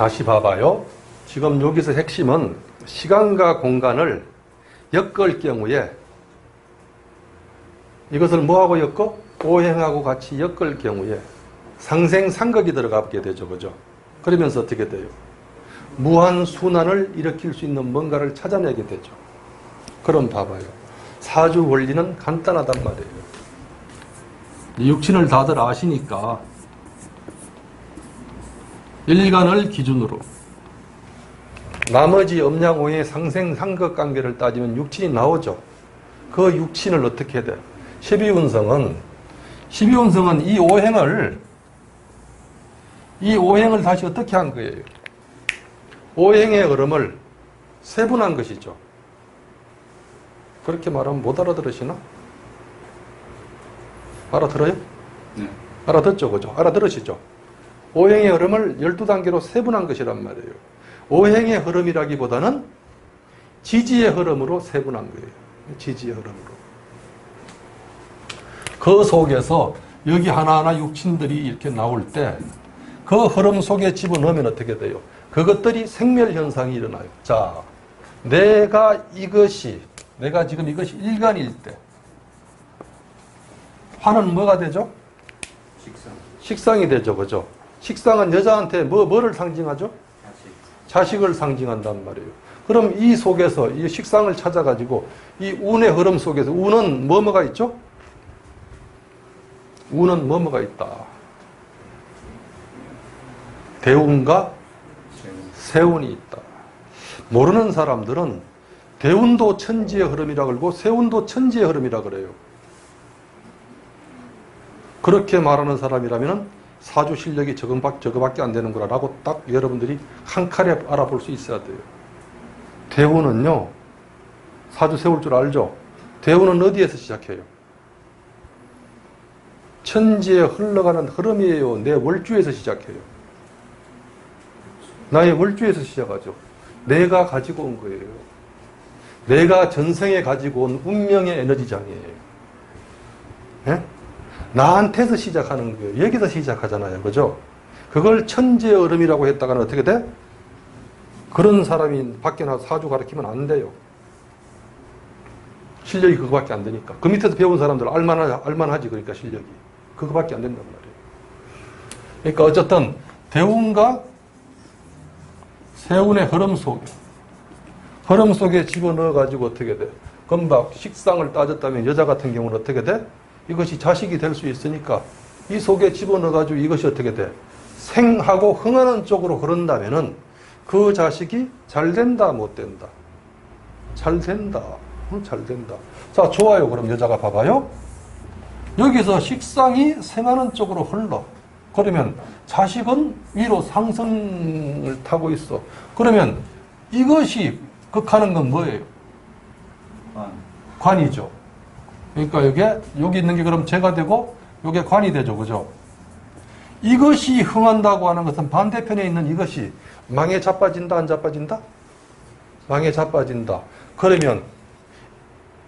다시 봐봐요. 지금 여기서 핵심은 시간과 공간을 엮을 경우에 이것을 뭐하고 엮어? 오행하고 같이 엮을 경우에 상생상극이 들어가게 되죠. 그죠? 그러면서 어떻게 돼요? 무한 순환을 일으킬 수 있는 뭔가를 찾아내게 되죠. 그럼 봐봐요. 사주 원리는 간단하단 말이에요. 육신을 다들 아시니까 일간을 기준으로 나머지 음양오의 상생 상극 관계를 따지면 육친이 나오죠. 그 육친을 어떻게 해야 돼? 12운성은 12운성은 이 오행을 이 오행을 다시 어떻게 한 거예요? 오행의 흐름을 세분한 것이죠. 그렇게 말하면 못 알아들으시나? 알아들어요? 네. 알아듣죠, 그죠? 알아들으시죠? 오행의 흐름을 12단계로 세분한 것이란 말이에요. 오행의 흐름이라기보다는 지지의 흐름으로 세분한 거예요. 지지의 흐름으로. 그 속에서 여기 하나하나 육친들이 이렇게 나올 때 그 흐름 속에 집어넣으면 어떻게 돼요? 그것들이 생멸현상이 일어나요. 자, 내가 이것이, 내가 지금 이것이 일간일 때, 화는 뭐가 되죠? 식상. 식상이 되죠. 그죠? 식상은 여자한테 뭐, 뭐를 상징하죠? 자식. 자식 을 상징한단 말이에요. 그럼 이 속에서 이 식상을 찾아가지고 이 운의 흐름 속에서 운은 뭐뭐가 있죠? 운은 뭐뭐가 있다. 대운과. 세운이 있다. 모르는 사람들은 대운도 천지의 흐름이라 그러고 세운도 천지의 흐름이라 그래요. 그렇게 말하는 사람이라면 사주 실력이 저거밖, 저거밖에 안 되는 거라고 딱 여러분들이 한 칼에 알아볼 수 있어야 돼요. 대운은요, 사주 세울 줄 알죠? 대운은 어디에서 시작해요? 천지에 흘러가는 흐름이에요. 내 월주에서 시작해요. 나의 월주에서 시작하죠. 내가 가지고 온 거예요. 내가 전생에 가지고 온 운명의 에너지장이에요. 예? 나한테서 시작하는 거예요. 여기서 시작하잖아요. 그죠? 그걸 천지의 얼음이라고 했다가는 어떻게 돼? 그런 사람이 밖에 나서 사주 가르치면 안 돼요. 실력이 그거밖에 안 되니까. 그 밑에서 배운 사람들 알만하, 알만하지. 그러니까 실력이. 그거밖에 안 된단 말이에요. 그러니까 어쨌든 대운과 세운의 흐름 속에 흐름 속에 집어넣어가지고 어떻게 돼? 금방 식상을 따졌다면 여자 같은 경우는 어떻게 돼? 이것이 자식이 될 수 있으니까 이 속에 집어넣어가지고 이것이 어떻게 돼? 생하고 흥하는 쪽으로 흐른다면은 그 자식이 잘 된다, 못 된다? 잘 된다. 응, 잘 된다. 자, 좋아요. 그럼 여자가 봐봐요. 여기서 식상이 생하는 쪽으로 흘러. 그러면 자식은 위로 상승을 타고 있어. 그러면 이것이 극하는 건 뭐예요? 관. 관이죠. 그러니까 이게 여기 있는 게 그럼 재가 되고 이게 관이 되죠. 그죠? 이것이 흥한다고 하는 것은 반대편에 있는 이것이 망에 자빠진다 안 자빠진다? 망에 자빠진다. 그러면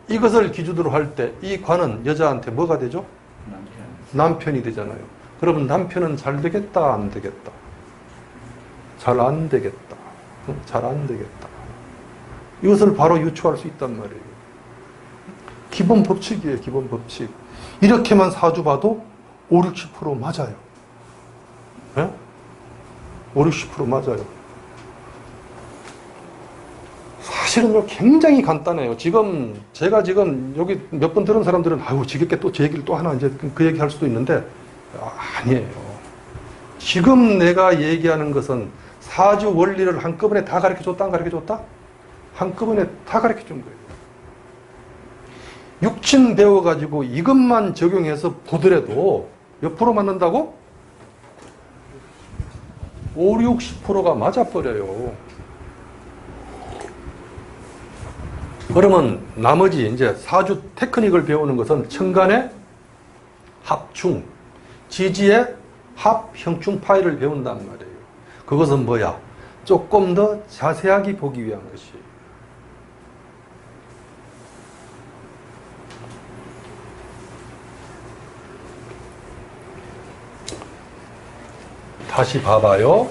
이것을 기준으로 할 때 이 관은 여자한테 뭐가 되죠? 남편. 남편이 되잖아요. 그러면 남편은 잘 되겠다, 안 되겠다? 잘 안 되겠다. 잘 안 되겠다. 이것을 바로 유추할 수 있단 말이에요. 기본 법칙이에요, 기본 법칙. 이렇게만 사주 봐도 5, 60% 맞아요. 예? 5, 60% 맞아요. 사실은 이거 굉장히 간단해요. 지금 제가 지금 여기 몇 번 들은 사람들은 아유 지겹게 또 제 얘기를 또 하나 이제 그 얘기 할 수도 있는데 아, 아니에요. 지금 내가 얘기하는 것은 사주 원리를 한꺼번에 다 가르쳐 줬다 안 가르쳐 줬다? 한꺼번에 다 가르쳐 준 거예요. 육친 배워가지고 이것만 적용해서 보더라도 몇 프로 맞는다고? 5, 60%가 맞아버려요. 그러면 나머지 이제 사주 테크닉을 배우는 것은 천간의 합충, 지지의 합, 형충 파일을 배운단 말이에요. 그것은 뭐야? 조금 더 자세하게 보기 위한 것이에요. 다시 봐봐요.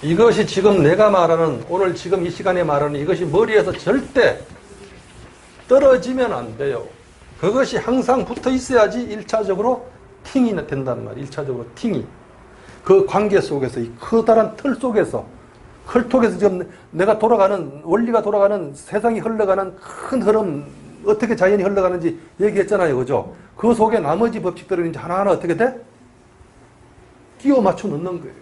이것이 지금 내가 말하는 오늘 지금 이 시간에 말하는 이것이 머리에서 절대 떨어지면 안 돼요. 그것이 항상 붙어 있어야지 1차적으로 팅이 된단 말이에요. 1차적으로 팅이. 그 관계 속에서 이 커다란 틀 속에서 헐통에서 지금 내가 돌아가는 원리가 돌아가는 세상이 흘러가는 큰 흐름 어떻게 자연이 흘러가는지 얘기했잖아요. 그죠? 그 속에 나머지 법칙들은 이제 하나하나 어떻게 돼? 끼워 맞춰 넣는 거예요.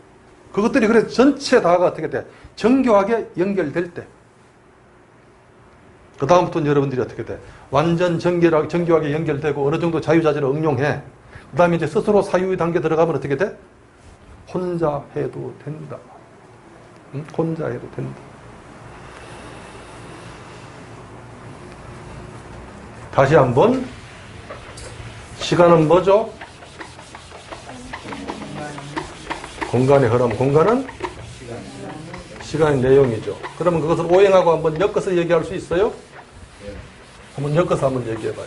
그것들이 그래 전체 다가 어떻게 돼? 정교하게 연결될 때. 그 다음부터는 여러분들이 어떻게 돼? 완전 정결하게, 정교하게 연결되고 어느 정도 자유자재를 응용해. 그 다음에 이제 스스로 사유의 단계 들어가면 어떻게 돼? 혼자 해도 된다. 응? 혼자 해도 된다. 다시 한번 시간은 뭐죠? 공간의 흐름. 공간은 시간의 내용이죠. 그러면 그것을 오행하고 한번 엮어서 얘기할 수 있어요? 한번 엮어서 한번 얘기해 봐요.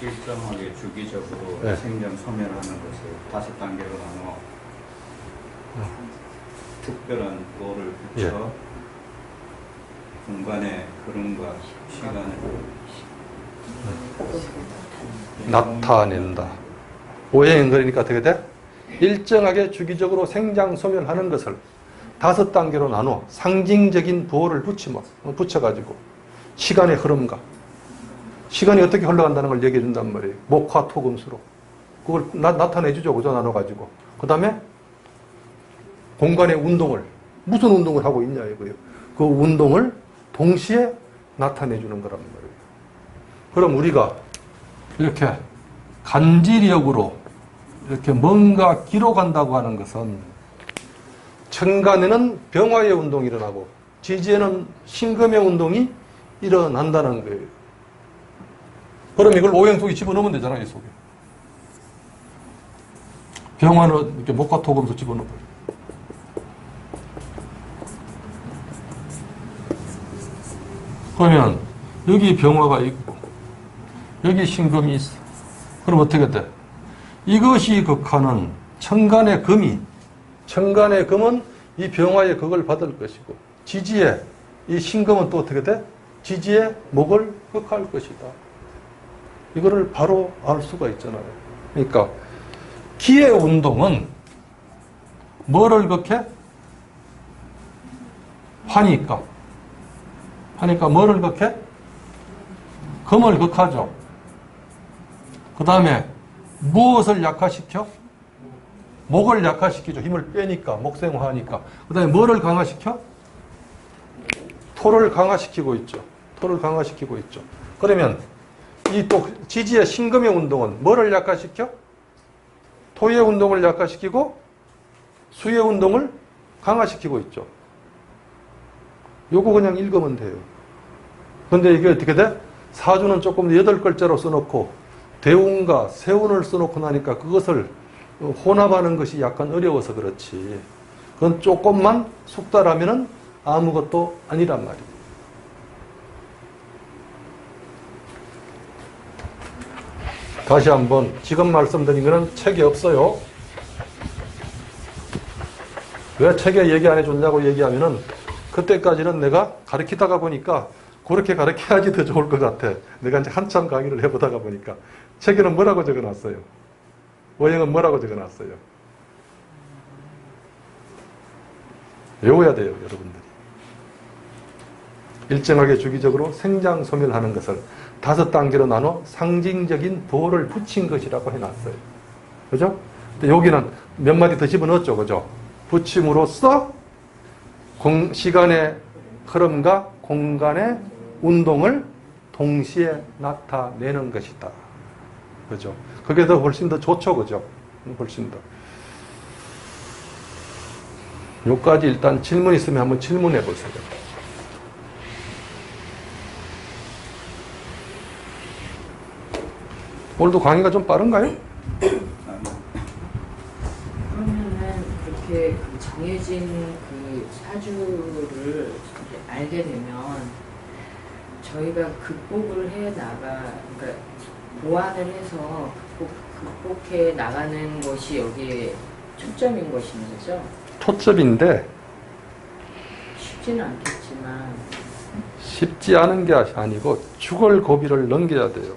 일정하게 주기적으로 네. 생전 소멸하는 것을 다섯 단계로 나눠 특별한 도를 붙여 예. 공간의 흐름과 시간을 나타낸다. 오행 그러니까 어떻게 돼? 일정하게 주기적으로 생장 소멸하는 것을 다섯 단계로 나눠 상징적인 부호를 붙이면 붙여가지고 시간의 흐름과 시간이 어떻게 흘러간다는 걸 얘기해 준단 말이에요. 목화 토 금수로 그걸 나, 타내 주죠. 그죠? 나눠가지고 그 다음에 공간의 운동을 무슨 운동을 하고 있냐 이거예요. 그 운동을 동시에 나타내 주는 거란 말이에요. 그럼 우리가 이렇게 간지력으로 이렇게 뭔가 기록한다고 하는 것은 천간에는 병화의 운동이 일어나고 지지에는 신금의 운동이 일어난다는 거예요. 그럼 이걸 오행 속에 집어넣으면 되잖아요, 이 속에. 병화는 이렇게 목화토금도 집어넣어버려. 그러면 여기 병화가 있고 여기 신금이 있어. 그럼 어떻게 돼? 이것이 극하는 천간의 금이 천간의 금은 이 병화의 극을 받을 것이고 지지의 이 신금은 또 어떻게 돼? 지지의 목을 극할 것이다. 이거를 바로 알 수가 있잖아요. 그러니까 기의 운동은 뭐를 극해? 화니까. 하니까 뭐를 극해? 금을 극하죠. 그 다음에 무엇을 약화시켜? 목을 약화시키죠. 힘을 빼니까, 목생화하니까. 그 다음에 뭐를 강화시켜? 토를 강화시키고 있죠. 토를 강화시키고 있죠. 그러면 이 또 지지의 신금의 운동은 뭐를 약화시켜? 토의 운동을 약화시키고 수의 운동을 강화시키고 있죠. 요거 그냥 읽으면 돼요. 근데 이게 어떻게 돼? 사주는 조금 여덟 글자로 써놓고 대운과 세운을 써놓고 나니까 그것을 혼합하는 것이 약간 어려워서 그렇지. 그건 조금만 숙달하면은 아무것도 아니란 말이에요. 다시 한번 지금 말씀드린 거는 책에 없어요. 왜 책에 얘기 안 해줬냐고 얘기하면은 그때까지는 내가 가르치다가 보니까 그렇게 가르쳐야지 더 좋을 것 같아. 내가 이제 한참 강의를 해보다가 보니까 책에는 뭐라고 적어놨어요? 오행은 뭐라고 적어놨어요? 외워야 돼요, 여러분들이. 일정하게 주기적으로 생장 소멸하는 것을 다섯 단계로 나눠 상징적인 보호를 붙인 것이라고 해놨어요. 그죠? 근데 여기는 몇 마디 더 집어넣었죠, 그죠? 붙임으로써 공, 시간의 흐름과 공간의 운동을 동시에 나타내는 것이다. 그죠? 그게 더 훨씬 더 좋죠, 그죠? 훨씬 더. 요까지 일단 질문 있으면 한번 질문해 보세요. 오늘도 강의가 좀 빠른가요? 그러면은 그렇게 그 정해진 그 사주를 알게 되면 저희가 극복을 해 나가 그러니까 보완을 해서 극복, 극복해 나가는 것이 여기에 초점인 것인 거죠. 초점인데 쉽지는 않겠지만 쉽지 않은 게 아니고 죽을 고비를 넘겨야 돼요.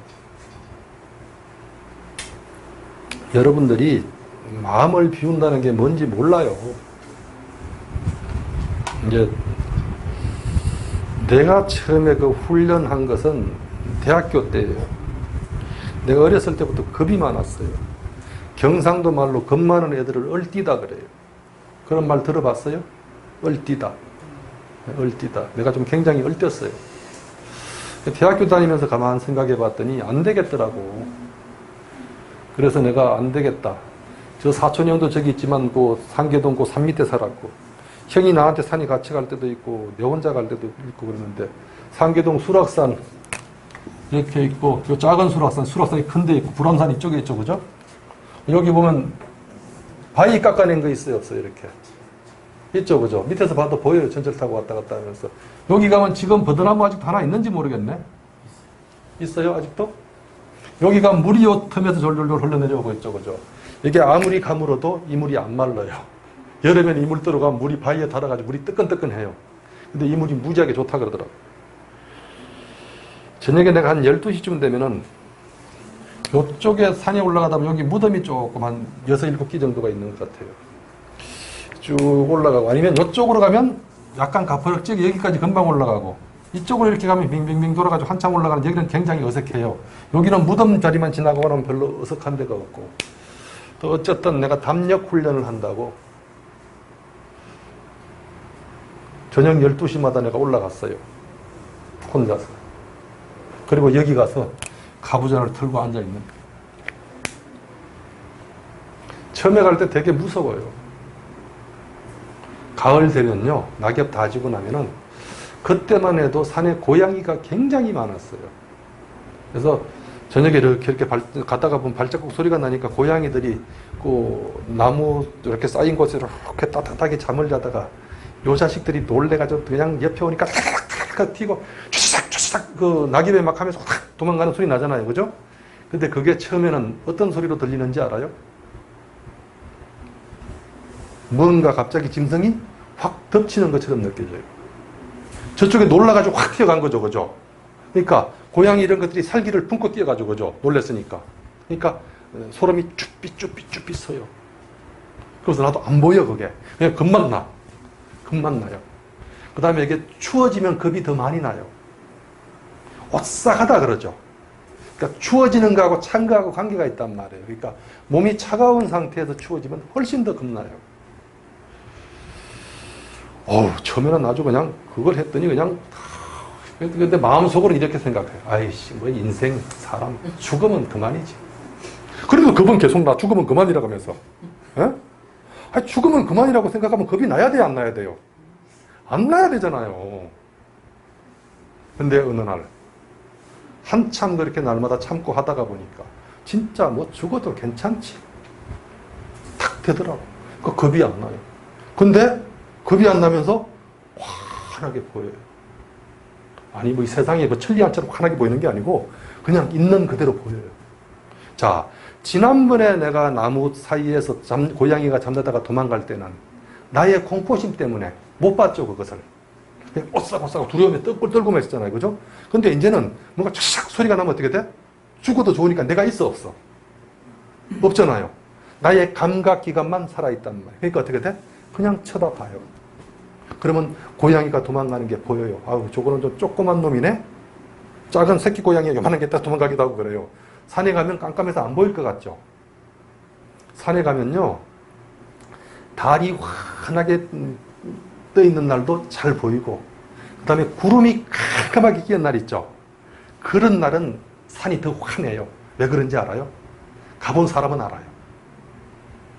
여러분들이 마음을 비운다는 게 뭔지 몰라요. 이제 내가 처음에 그 훈련한 것은 대학교 때예요. 내가 어렸을 때부터 겁이 많았어요. 경상도 말로 겁 많은 애들을 얼뛰다 그래요. 그런 말 들어봤어요? 얼뛰다. 얼뛰다. 내가 좀 굉장히 얼뛰었어요. 대학교 다니면서 가만 생각해 봤더니 안 되겠더라고. 그래서 내가 안 되겠다. 저 사촌 형도 저기 있지만 그 상계동 그산 밑에 살았고 형이 나한테 산에 같이 갈 때도 있고 내 혼자 갈 때도 있고 그러는데 상계동 수락산 이렇게 있고 저 작은 수락산 수락산이 큰데 있고 불암산 이쪽에 있죠 그죠? 여기 보면 바위 깎아낸 거 있어요 없어요 이렇게 있죠 그죠? 밑에서 봐도 보여요 전철 타고 왔다 갔다 하면서 여기 가면 지금 버드나무 아직도 하나 있는지 모르겠네 있어요 아직도? 여기 가면 물이 요 틈에서 졸졸졸 흘러내려오고 있죠 그죠? 이게 아무리 가물어도 이 물이 안 말라요 여름에는 이 물 들어가면 물이 바위에 닿아가지고 물이 뜨끈뜨끈해요 근데 이 물이 무지하게 좋다 그러더라고 저녁에 내가 한 12시쯤 되면은 요쪽에 산에 올라가다 보면 여기 무덤이 조금 한 6, 7기 정도가 있는 것 같아요. 쭉 올라가고 아니면 이쪽으로 가면 약간 가파르게 여기까지 금방 올라가고 이쪽으로 이렇게 가면 빙빙빙 돌아가지고 한참 올라가는 여기는 굉장히 어색해요. 여기는 무덤 자리만 지나고 나면 별로 어색한 데가 없고 또 어쨌든 내가 담력 훈련을 한다고 저녁 12시마다 내가 올라갔어요. 혼자서. 그리고 여기 가서 가부장을 털고 앉아있는. 처음에 갈 때 되게 무서워요. 가을 되면요, 낙엽 다 지고 나면은 그때만 해도 산에 고양이가 굉장히 많았어요. 그래서 저녁에 이렇게, 이렇게 발, 갔다가 보면 발자국 소리가 나니까 고양이들이 그 나무 이렇게 쌓인 곳에 이렇게 따뜻하게 잠을 자다가 요 자식들이 놀래가지고 그냥 옆에 오니까 탁탁탁 튀고 추삭 추삭 그 낙엽에 막 하면서 확 도망가는 소리 나잖아요. 그죠? 근데 그게 처음에는 어떤 소리로 들리는지 알아요? 뭔가 갑자기 짐승이 확 덮치는 것처럼 느껴져요. 저쪽에 놀라가지고 확 튀어간 거죠. 그죠? 그러니까 고양이 이런 것들이 살기를 품고 뛰어가지고 그죠? 놀랬으니까. 그러니까 소름이 쭈삐쭈삐쭈삐 서요. 그래서 나도 안 보여 그게. 그냥 금방 나. 금방 나요. 그 다음에 이게 추워지면 겁이 더 많이 나요. 오싹하다 그러죠. 그러니까 추워지는 거하고 찬 거하고 관계가 있단 말이에요. 그러니까 몸이 차가운 상태에서 추워지면 훨씬 더 겁나요. 어우, 처음에는 아주 그냥 그걸 했더니 그냥 근데 마음속으로 이렇게 생각해요. 아이씨, 뭐 인생, 사람, 죽으면 그만이지. 그래도 겁은 계속 나, 죽으면 그만이라고 하면서. 예? 아니, 죽으면 그만이라고 생각하면 겁이 나야 돼요, 안 나야 돼요? 안 나야 되잖아요. 근데 어느 날, 한참 그렇게 날마다 참고 하다가 보니까, 진짜 뭐 죽어도 괜찮지. 탁 되더라고. 그 겁이 안 나요. 근데, 겁이 안 나면서 환하게 보여요. 아니, 뭐 이 세상에 뭐 천리안처럼 환하게 보이는 게 아니고, 그냥 있는 그대로 보여요. 자, 지난번에 내가 나무 사이에서 잠, 고양이가 잠자다가 도망갈 때는 나의 공포심 때문에 못 봤죠, 그것을. 오싹오싹 두려움에 떨고 떨고만 있었잖아요. 그죠? 근데 이제는 뭔가 촥 소리가 나면 어떻게 돼? 죽어도 좋으니까 내가 있어, 없어? 없잖아요. 나의 감각 기관만 살아있단 말이에요. 그러니까 어떻게 돼? 그냥 쳐다봐요. 그러면 고양이가 도망가는 게 보여요. 아우, 저거는 좀 조그만 놈이네? 작은 새끼 고양이가 요만한 게 딱 도망가기도 하고 그래요. 산에 가면 깜깜해서 안 보일 것 같죠? 산에 가면요, 달이 환하게 떠 있는 날도 잘 보이고, 그 다음에 구름이 깜깜하게 끼는 날 있죠? 그런 날은 산이 더 환해요. 왜 그런지 알아요? 가본 사람은 알아요.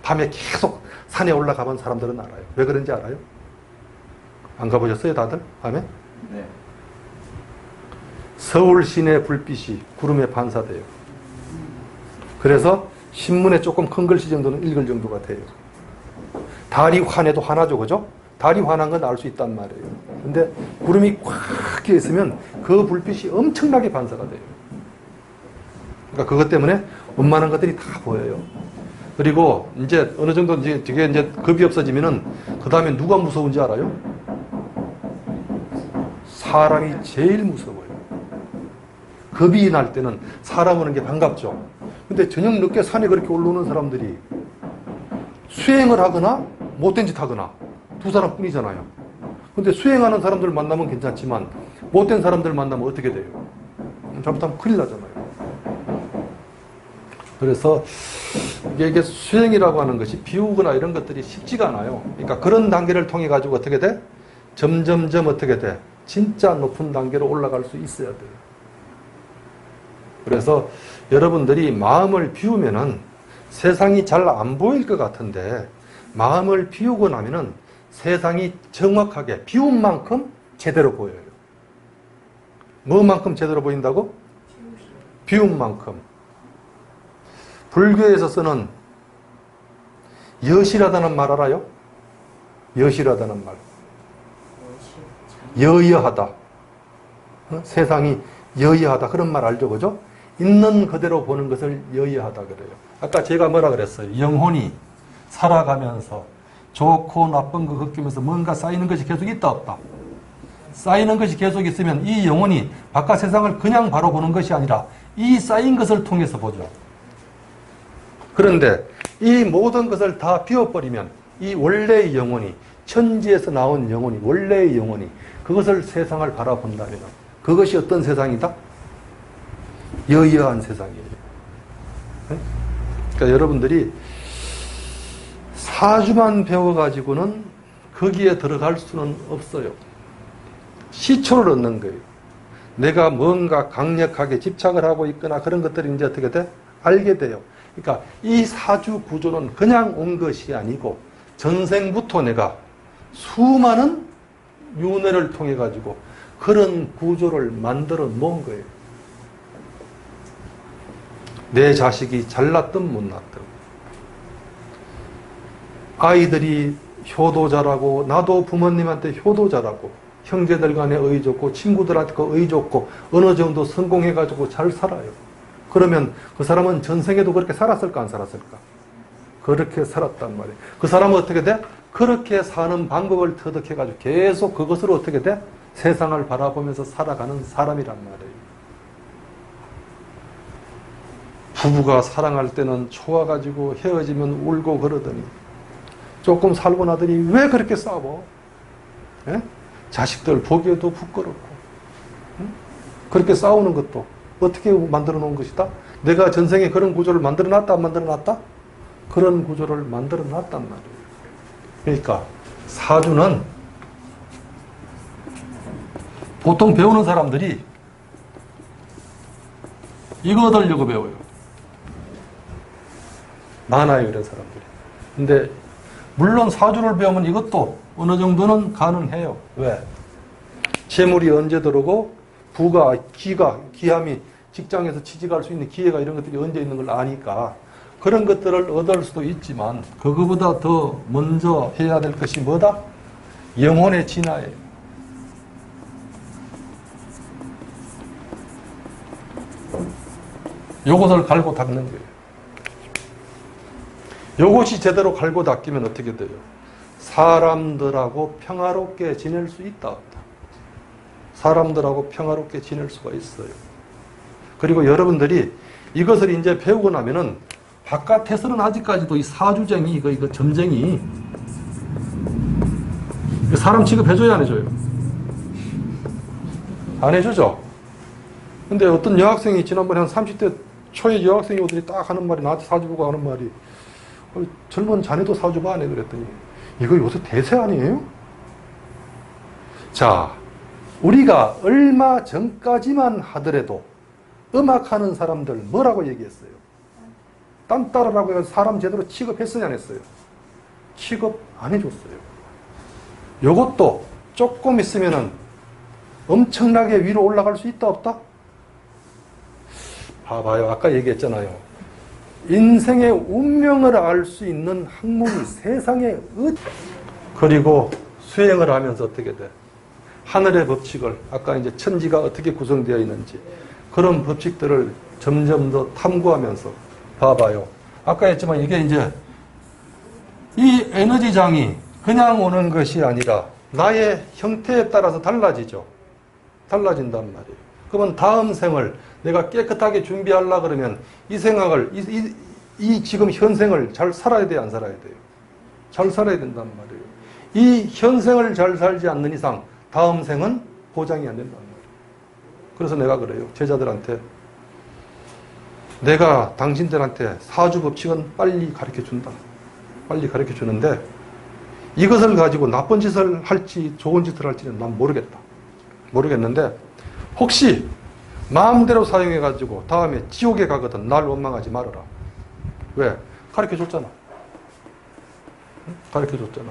밤에 계속 산에 올라가 본 사람들은 알아요. 왜 그런지 알아요? 안 가보셨어요, 다들? 밤에? 네. 서울 시내 불빛이 구름에 반사돼요. 그래서 신문에 조금 큰 글씨 정도는 읽을 정도가 돼요. 달이 환해도 환하죠, 그죠? 달이 환한 건 알 수 있단 말이에요. 근데 구름이 꽉 끼어 있으면 그 불빛이 엄청나게 반사가 돼요. 그러니까 그것 때문에 웬만한 것들이 다 보여요. 그리고 이제 어느 정도 이제 되게 이제 겁이 없어지면은 그 다음에 누가 무서운지 알아요? 사람이 제일 무서워요. 겁이 날 때는 사람 오는 게 반갑죠. 근데 저녁 늦게 산에 그렇게 올라오는 사람들이 수행을 하거나 못된 짓 하거나 두 사람 뿐이잖아요. 근데 수행하는 사람들 만나면 괜찮지만 못된 사람들 만나면 어떻게 돼요? 잘못하면 큰일 나잖아요. 그래서 이게, 이게 수행이라고 하는 것이 비우거나 이런 것들이 쉽지가 않아요. 그러니까 그런 단계를 통해 가지고 어떻게 돼? 점점점 어떻게 돼? 진짜 높은 단계로 올라갈 수 있어야 돼요. 그래서 여러분들이 마음을 비우면은 세상이 잘 안 보일 것 같은데 마음을 비우고 나면은 세상이 정확하게 비운 만큼 제대로 보여요. 뭐만큼 제대로 보인다고? 비운 만큼. 불교에서 쓰는 여실하다는 말 알아요? 여실하다는 말. 여여하다. 어? 세상이 여여하다. 그런 말 알죠? 그죠? 있는 그대로 보는 것을 여여하다 그래요. 아까 제가 뭐라 그랬어요? 영혼이 살아가면서 좋고 나쁜 거 겪으면서 뭔가 쌓이는 것이 계속 있다 없다. 쌓이는 것이 계속 있으면 이 영혼이 바깥 세상을 그냥 바로 보는 것이 아니라 이 쌓인 것을 통해서 보죠. 그런데 이 모든 것을 다 비워버리면 이 원래의 영혼이 천지에서 나온 영혼이 원래의 영혼이 그것을 세상을 바라본다면 그것이 어떤 세상이다? 여여한 세상이에요. 네? 그러니까 여러분들이 사주만 배워가지고는 거기에 들어갈 수는 없어요. 시초를 얻는 거예요. 내가 뭔가 강력하게 집착을 하고 있거나 그런 것들이 이제 어떻게 돼? 알게 돼요. 그러니까 이 사주 구조는 그냥 온 것이 아니고 전생부터 내가 수많은 윤회를 통해 가지고 그런 구조를 만들어 놓은 거예요. 내 자식이 잘났든 못났든 아이들이 효도 잘하고 나도 부모님한테 효도 잘하고 형제들 간에 의 좋고 친구들한테 그의 좋고 어느 정도 성공해 가지고 잘 살아요. 그러면 그 사람은 전생에도 그렇게 살았을까 안 살았을까? 그렇게 살았단 말이에요. 그 사람은 어떻게 돼? 그렇게 사는 방법을 터득해 가지고 계속 그것으로 어떻게 돼? 세상을 바라보면서 살아가는 사람이란 말이에요. 부부가 사랑할 때는 좋아가지고 헤어지면 울고 그러더니 조금 살고 나더니 왜 그렇게 싸워? 예? 자식들 보기에도 부끄럽고 응? 그렇게 싸우는 것도 어떻게 만들어 놓은 것이다? 내가 전생에 그런 구조를 만들어 놨다 안 만들어 놨다? 그런 구조를 만들어 놨단 말이에요. 그러니까 사주는 보통 배우는 사람들이 이거 얻으려고 배워요. 많아요, 이런 사람들이. 근데, 물론 사주를 배우면 이것도 어느 정도는 가능해요. 왜? 재물이 언제 들어오고, 부가, 기가, 기함이 직장에서 취직할 수 있는 기회가 이런 것들이 언제 있는 걸 아니까, 그런 것들을 얻을 수도 있지만, 그거보다 더 먼저 해야 될 것이 뭐다? 영혼의 진화예요. 요것을 갈고 닦는 거예요. 요것이 제대로 갈고 닦이면 어떻게 돼요? 사람들하고 평화롭게 지낼 수 있다. 사람들하고 평화롭게 지낼 수가 있어요. 그리고 여러분들이 이것을 이제 배우고 나면은 바깥에서는 아직까지도 이 사주쟁이, 이거, 이거 점쟁이, 사람 취급해줘야 안 해줘요? 안 해주죠? 근데 어떤 여학생이 지난번에 한 30대 초의 여학생이 오더니 딱 하는 말이 나한테 사주 보고 하는 말이 어, 젊은 자네도 사주 봐? 안 해? 그랬더니 이거 요새 대세 아니에요? 자, 우리가 얼마 전까지만 하더라도 음악하는 사람들 뭐라고 얘기했어요? 딴따라라고 해서 사람 제대로 취급했어요? 안 했어요? 취급 안 해줬어요. 요것도 조금 있으면은 엄청나게 위로 올라갈 수 있다 없다? 봐봐요. 아까 얘기했잖아요. 인생의 운명을 알 수 있는 학문이 세상에 어 그리고 수행을 하면서 어떻게 돼? 하늘의 법칙을 아까 이제 천지가 어떻게 구성되어 있는지 그런 법칙들을 점점 더 탐구하면서 봐봐요. 아까 했지만 이게 이제 이 에너지장이 그냥 오는 것이 아니라 나의 형태에 따라서 달라지죠. 달라진단 말이에요. 그러면 다음 생을 내가 깨끗하게 준비하려 그러면 이 생각을, 이, 이, 이 지금 현생을 잘 살아야 돼요, 안 살아야 돼요? 잘 살아야 된단 말이에요. 이 현생을 잘 살지 않는 이상 다음 생은 보장이 안 된단 말이에요. 그래서 내가 그래요. 제자들한테 내가 당신들한테 사주 법칙은 빨리 가르쳐 준다. 빨리 가르쳐 주는데 이것을 가지고 나쁜 짓을 할지 좋은 짓을 할지는 난 모르겠다. 모르겠는데 혹시 마음대로 사용해 가지고 다음에 지옥에 가거든 날 원망하지 말아라. 왜? 가르쳐 줬잖아. 가르쳐 줬잖아.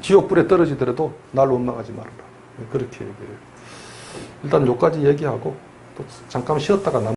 지옥불에 떨어지더라도 날 원망하지 말아라. 그렇게 얘기해요. 일단 여기까지 얘기하고 또 잠깐 쉬었다가 남